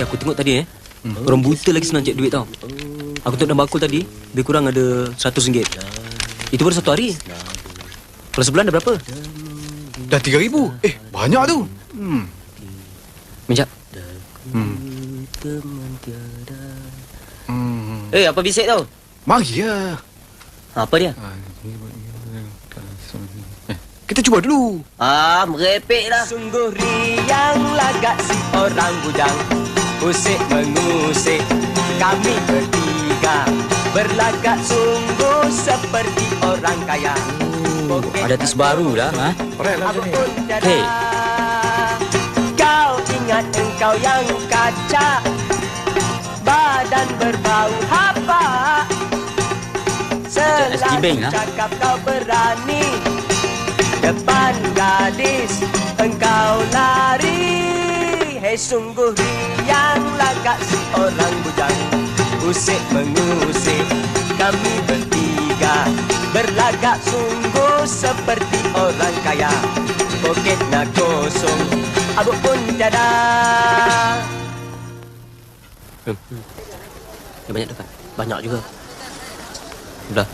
Eh aku tengok tadi eh Orang buta lagi senang cek duit tau Aku tengok dalam bakul tadi Lebih kurang ada RM100 Itu baru satu hari Kalau sebulan dah berapa? Dah tiga ribu. Eh, banyak tu. Hmm. Minjak Hmm. Hmm. Eh apa bisik tau? Mari ya. Apa dia? Eh, kita cuba dulu. Ah merepek lah Sungguh riang lagak si orang bujang Usik mengusik kami bertiga Berlagak sungguh seperti orang kaya. Poket Ada tis baru lah ha? apa Hey. Kau ingat engkau yang kaca. Badan berbau hapa SG Bank Selalu lah. cakap kau berani. Depan gadis engkau lari Hei sungguh riang lagak si orang bujang. Usik mengusik kami bertiga. Berlagak sungguh seperti orang kaya. Poket nak kosong Abuk pun tiada. Dia banyak dekat. Banyak juga. Sudah